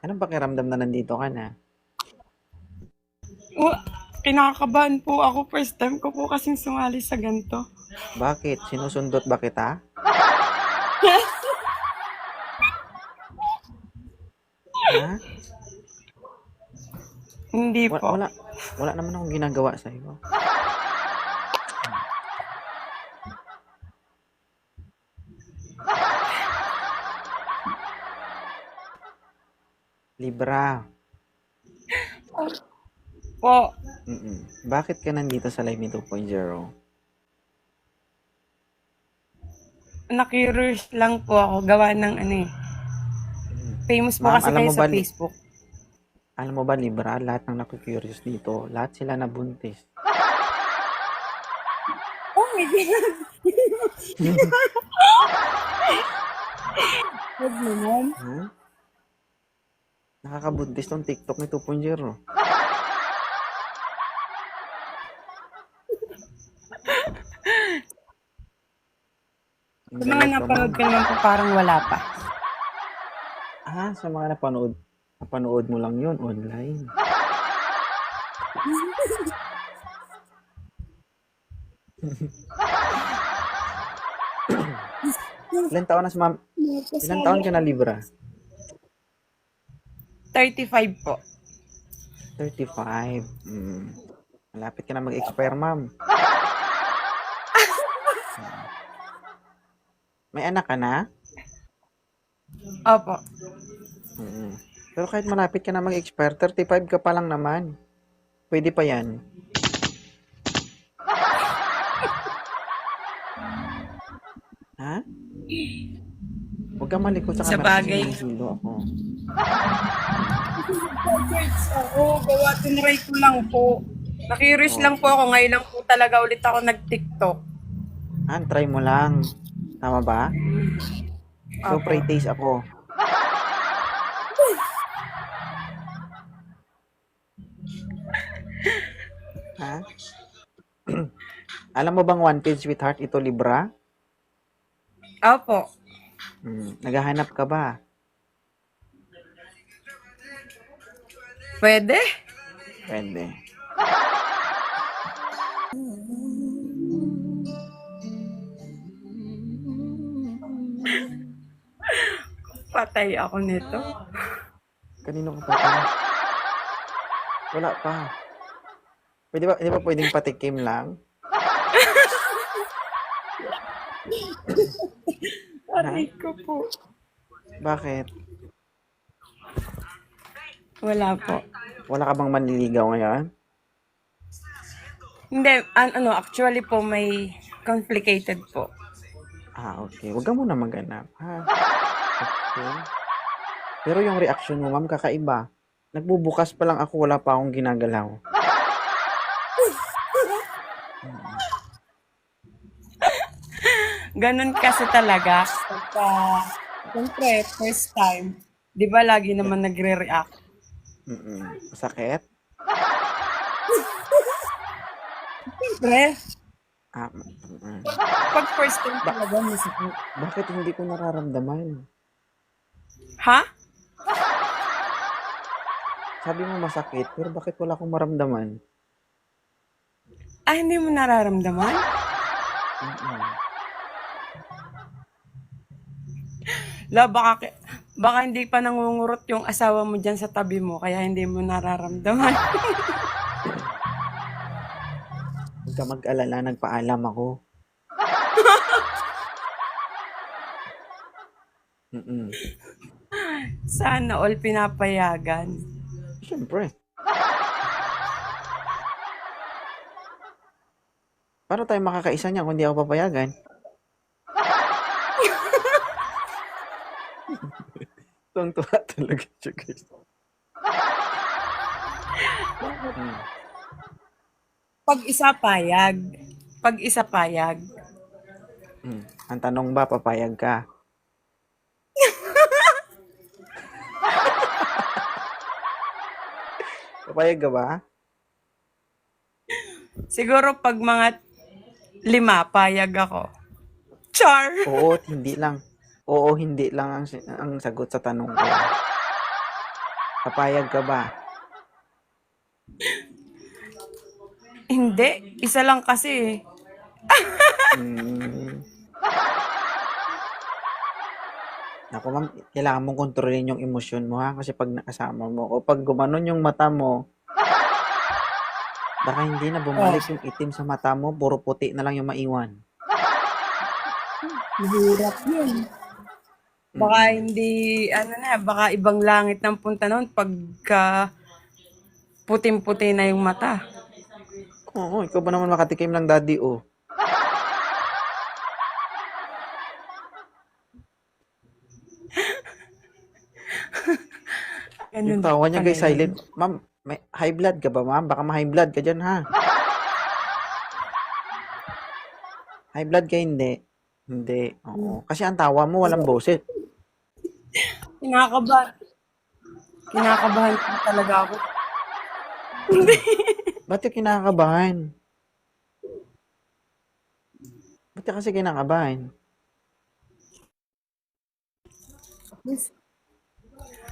Anong pakiramdam na nandito ka na? Oh, kinakabahan po ako. First time ko po kasing sumali sa ganito. Bakit? Sinusundot ba kita? Ha? Hindi Wala, po. wala, wala naman akong ginagawa sa Libra. Po, Mm-mm. Bakit ka nandito sa Live Me 2.0? na-curious lang po ako gawa ng ano eh. Famous po Ma'am, kasi alam kayo mo sa ba ni- Facebook. Alam mo ba, Libra, lahat ng naku-curious dito, lahat sila nabuntis. Oh my God! Huwag naman. Ha? Nakakabuntis tong TikTok ni 2.0. Sa mga napanood ko naman po parang wala pa. Ah, sa mga napanood, napanood mo lang yun online. Ilan taon na si ma'am? Ilan taon ka na Libra? 35 po. 35. Mm. Malapit ka na mag-expire, ma'am. May anak ka na? Opo. Mm. Pero kahit malapit ka na mag-expire, 35 ka pa lang naman. Pwede pa yan. ha? Huwag kang malikot sa Sa camera bagay. ako. Oo, gawa tinry ko lang po. Na-curious lang po ako. Ngayon lang po talaga ulit ako nag-tiktok. Ah, try mo lang. Tama ba? So, Opo. pray taste ako. ha? Alam mo bang One Page Sweetheart ito Libra? Opo. Hmm. Naghahanap ka ba? Pwede? Pwede. Patay ako nito. Kanino ka pa? pa? Wala pa. Pwede ba, di ba pwedeng patikim lang? Aray ko po. Bakit? Wala po. Wala ka bang manliligaw ngayon? Hindi, an- ano, actually po may complicated po. Ah, okay. Huwag ka muna maghanap, ha? Okay. Pero yung reaction mo, ma'am, kakaiba. Nagbubukas pa lang ako, wala pa akong ginagalaw. Ganun kasi talaga. Pagka, siyempre, first time, di ba lagi naman nagre-react? Mm-mm. Masakit? Siyempre, Ah, mm-mm. pag first time talaga, masakit. Bakit hindi ko nararamdaman? Ha? Sabi mo masakit, pero bakit wala akong maramdaman? Ah, hindi mo nararamdaman? Mm-mm. La, baka, ki- baka hindi pa nangungurot yung asawa mo dyan sa tabi mo, kaya hindi mo nararamdaman. Huwag ka mag-alala, nagpaalam ako. Mm-mm. Sana all pinapayagan. Siyempre. Paano tayo makakaisa niya kung hindi ako papayagan? Tuwang-tuwa talaga siya, guys. Pag isa payag, pag isa payag, Hmm. Ang tanong ba, papayag ka? papayag ka ba? siguro pag mga lima, payag ako. Char! Oo, hindi lang. Oo, hindi lang ang, ang sagot sa tanong ko. Papayag ka ba? Hindi. Isa lang kasi eh. Hmm. Naku ma'am, kailangan mong kontrolin yung emosyon mo ha, kasi pag nakasama mo o pag gumanon yung mata mo, baka hindi na bumalik yung itim sa mata mo, puro puti na lang yung maiwan. Mahirap yun. Baka hindi, ano na, baka ibang langit ng punta noon pagka puting-puti na yung mata. Oo, ikaw ba naman makatikim ng daddy oh? Yung Ganun tawa niya guys, silent. Ma'am, may high blood ka ba ma'am? Baka ma-high blood ka dyan ha. High blood ka hindi? Hindi. Oo. Kasi ang tawa mo walang boses. Kinakabahan. Kinakabahan talaga ako. Ba't ka kinakabahan? Ba't ka kasi kinakabahan?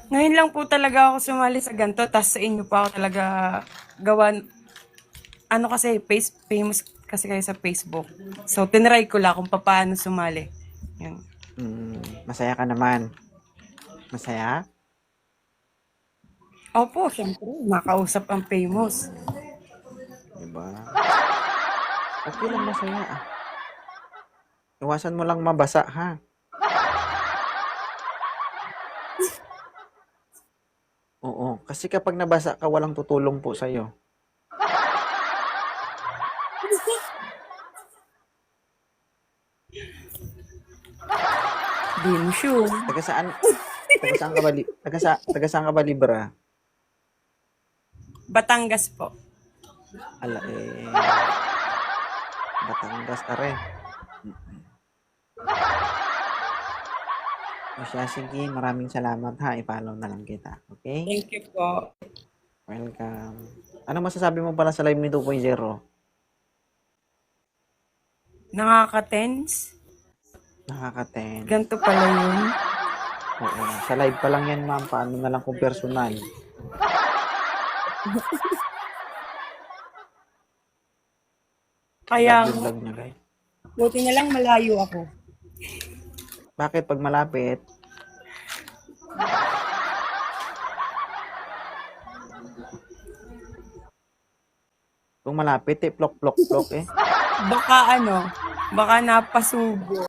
Ngayon lang po talaga ako sumali sa ganito, tapos sa inyo pa ako talaga gawan. Ano kasi, face, famous kasi kayo sa Facebook. So, tinry ko lang kung paano sumali. Yan. Hmm, masaya ka naman. Masaya? Opo, syempre, makausap ang famous. Diba? Okay lang masaya ah. Iwasan mo lang mabasa ha. Oo, kasi kapag nabasa ka, walang tutulong po sa'yo. Di mo sure. Taga saan? Taga saan ka ba? li- Taga, sa, taga saan ka ba libra? Batangas po. Ala eh. Batangas are. O siya, sige, maraming salamat ha. I-follow na lang kita. Okay? Thank you po. Welcome. Ano masasabi mo pala sa live ni 2.0? Nakaka-tense. Nakaka-10. Ganito pala yun. Oo. Sa live pa lang yan, ma'am. Paano na lang kung personal? Kaya, yung vlog niya, guys. buti na lang malayo ako. Bakit pag malapit? Kung malapit, eh, plok, plok, plok, eh. Baka ano, baka napasubo.